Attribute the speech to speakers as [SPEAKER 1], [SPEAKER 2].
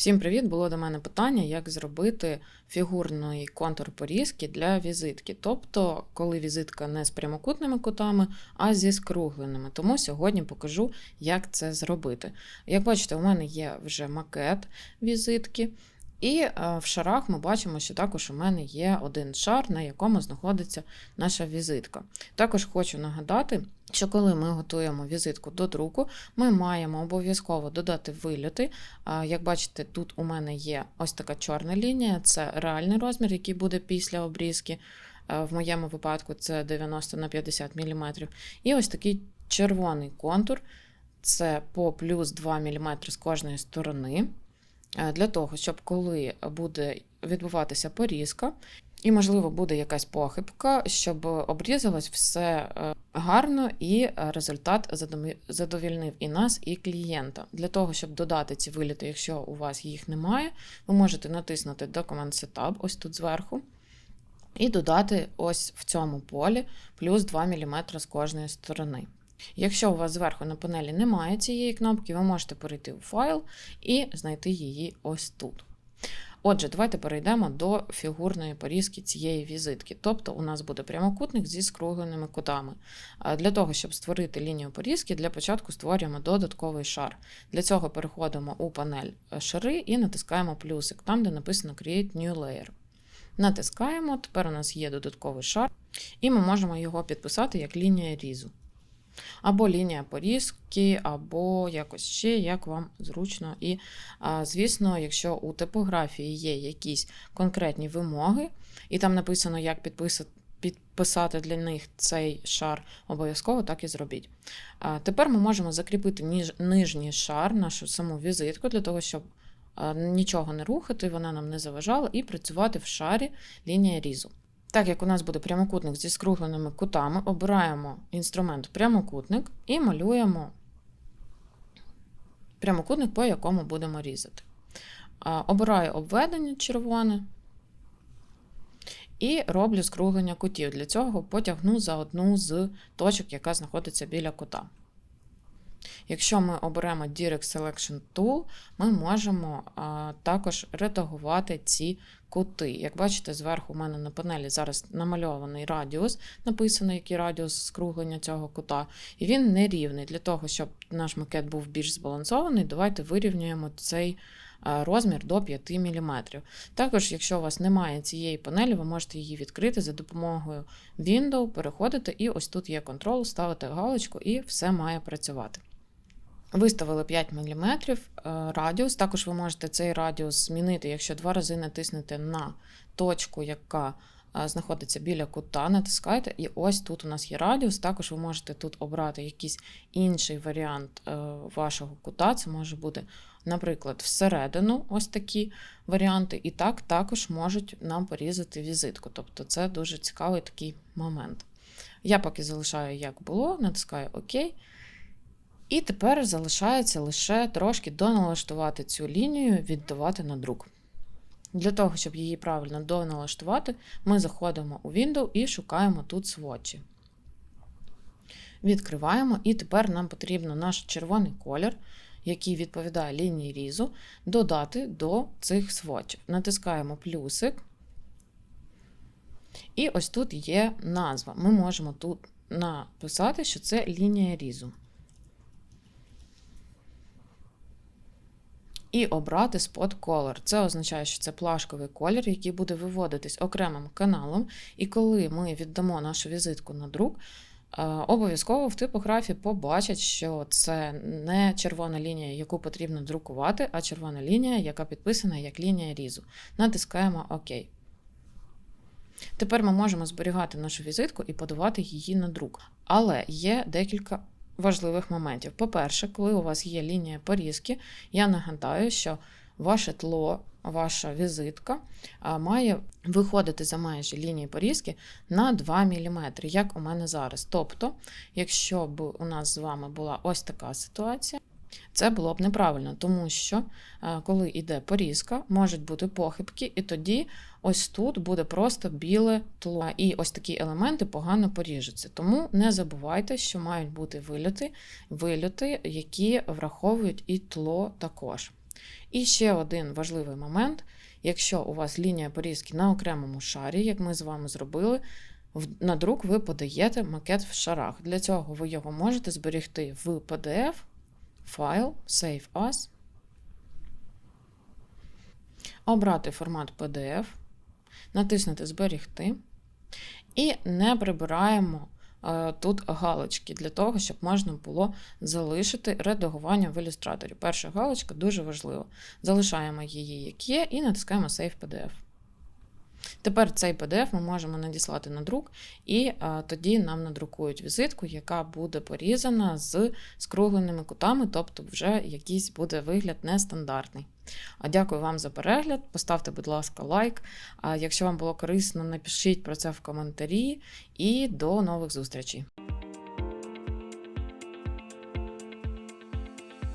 [SPEAKER 1] Всім привіт! Було до мене питання, як зробити фігурний контур порізки для візитки. Тобто, коли візитка не з прямокутними кутами, а зі скругленими. Тому сьогодні покажу, як це зробити. Як бачите, у мене є вже макет візитки. І е, в шарах ми бачимо, що також у мене є один шар, на якому знаходиться наша візитка. Також хочу нагадати, що коли ми готуємо візитку до друку, ми маємо обов'язково додати вильоти. Як бачите, тут у мене є ось така чорна лінія, це реальний розмір, який буде після обрізки. Е, В моєму випадку це 90 на 50 мм. І ось такий червоний контур це по плюс 2 мм з кожної сторони. Е, Для того, щоб коли буде відбуватися порізка, і, можливо, буде якась похибка, щоб обрізалось все е, гарно і е, результат задовільнив і нас, і клієнта. Для того, щоб додати ці виліти, якщо у вас їх немає, ви можете натиснути Document Setup ось тут зверху. І додати ось в цьому полі плюс 2 мм з кожної сторони. Якщо у вас зверху на панелі немає цієї кнопки, ви можете перейти у файл і знайти її ось тут. Отже, давайте перейдемо до фігурної порізки цієї візитки. Тобто у нас буде прямокутник зі скругленими кутами. Для того, щоб створити лінію порізки, для початку створюємо додатковий шар. Для цього переходимо у панель е, шари і натискаємо плюсик, там, де написано Create New Layer. Натискаємо, тепер у нас є додатковий шар, і ми можемо його підписати як лінія різу. Або лінія порізки, або якось ще, як вам зручно. І, звісно, якщо у типографії є якісь конкретні вимоги, і там написано, як підписати. Підписати для них цей шар обов'язково так і зробіть. Тепер ми можемо закріпити ніж, нижній шар, нашу саму візитку, для того, щоб нічого не рухати, вона нам не заважала, і працювати в шарі лінія різу. Так як у нас буде прямокутник зі скругленими кутами, обираємо інструмент прямокутник і малюємо прямокутник, по якому будемо різати. Обираю обведення червоне і роблю скруглення кутів. Для цього потягну за одну з точок, яка знаходиться біля кута. Якщо ми оберемо Direct Selection Tool, ми можемо також редагувати ці кути. Як бачите, зверху у мене на панелі зараз намальований радіус, написано, який радіус скруглення цього кута, і він нерівний. Для того, щоб наш макет був більш збалансований, давайте вирівнюємо цей розмір до 5 мм. Також, якщо у вас немає цієї панелі, ви можете її відкрити за допомогою Window, переходите, і ось тут є Control, ставите галочку, і все має працювати. Виставили 5 мм е, радіус. Також ви можете цей радіус змінити, якщо два рази натиснете на точку, яка е, знаходиться біля кута, натискаєте, і ось тут у нас є радіус. Також ви можете тут обрати якийсь інший варіант е, вашого кута. Це може бути, наприклад, всередину ось такі варіанти. І так також можуть нам порізати візитку. Тобто це дуже цікавий такий момент. Я поки залишаю, як було, натискаю ОК. І тепер залишається лише трошки доналаштувати цю лінію, віддавати на друк. Для того, щоб її правильно доналаштувати, ми заходимо у Window і шукаємо тут сводчі. Відкриваємо, і тепер нам потрібно наш червоний колір, який відповідає лінії різу, додати до цих сводчів. Натискаємо плюсик. І ось тут є назва. Ми можемо тут написати, що це лінія різу. І обрати Spot Color. Це означає, що це плашковий колір, який буде виводитись окремим каналом. І коли ми віддамо нашу візитку на друк, е, обов'язково в типографії побачать, що це не червона лінія, яку потрібно друкувати, а червона лінія, яка підписана як лінія різу. Натискаємо ОК. Тепер ми можемо зберігати нашу візитку і подавати її на друк. Але є декілька важливих моментів. По-перше, коли у вас є лінія порізки, я нагадаю, що ваше тло, ваша візитка має виходити за межі лінії порізки на 2 мм, як у мене зараз. Тобто, якщо б у нас з вами була ось така ситуація, це було б неправильно, тому що е, коли йде порізка, можуть бути похибки, і тоді ось тут буде просто біле тло. І ось такі елементи погано поріжуться. Тому не забувайте, що мають бути вильоти, вильоти, які враховують і тло також. І ще один важливий момент: якщо у вас лінія порізки на окремому шарі, як ми з вами зробили, на друк ви подаєте макет в шарах. Для цього ви його можете зберегти в PDF, файл, Save As, обрати формат PDF, натиснути Зберегти і не прибираємо е, тут галочки для того, щоб можна було залишити редагування в ілюстраторі. Перша галочка дуже важлива. Залишаємо її, як є, і натискаємо Save PDF. Тепер цей PDF ми можемо надіслати на друк, і е, тоді нам надрукують візитку, яка буде порізана з скругленими кутами, тобто вже якийсь буде вигляд нестандартний. А дякую вам за перегляд. Поставте, будь ласка, лайк. Якщо вам було корисно, напишіть про це в коментарі. І до нових зустрічей!